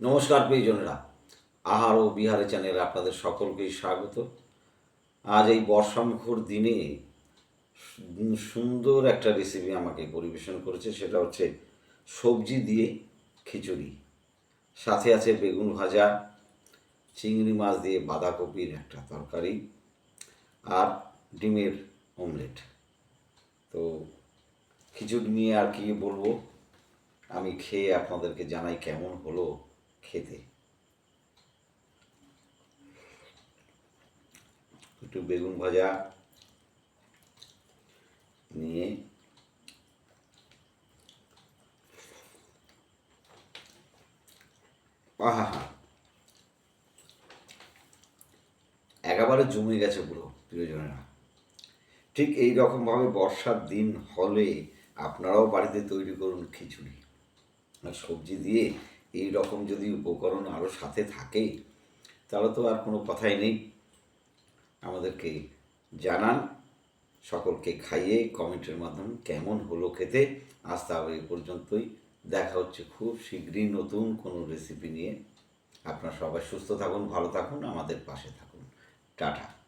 নমস্কার, প্রিয়জনেরা। আহার ও বিহারে চ্যানেলে আপনাদের সকলকেই স্বাগত। আজ এই বর্ষামুখর দিনে সুন্দর একটা রেসিপি আমাকে পরিবেশন করেছে, সেটা হচ্ছে সবজি দিয়ে খিচুড়ি। সাথে আছে বেগুন ভাজা, চিংড়ি মাছ দিয়ে বাঁধাকপির একটা তরকারি আর ডিমের অমলেট তো খিচুড়ি নিয়ে আর কি বলব? আমি খেয়ে আপনাদেরকে জানাই কেমন হলো খেতে। একটু বেগুন ভাজা নিয়ে আহা একেবারে জমে গেছে পুরো প্রিয়জনেরা। ঠিক এই রকমভাবে বর্ষার দিন হলে আপনারাও বাড়িতে তৈরি করুন খিচুড়ি। আর সবজি দিয়ে এই রকম যদি উপকরণ আরও সাথে থাকে, তাহলে তো আর কোনো কথাই নেই। আমাদেরকে জানান, সকলকে খাইয়ে কমেন্টের মাধ্যমে কেমন হলো খেতে। আজ তাহলে এই পর্যন্তই। দেখা হচ্ছে খুব শীঘ্রই নতুন কোনো রেসিপি নিয়ে। আপনারা সবাই সুস্থ থাকুন, ভালো থাকুন, আমাদের পাশে থাকুন। টাটা।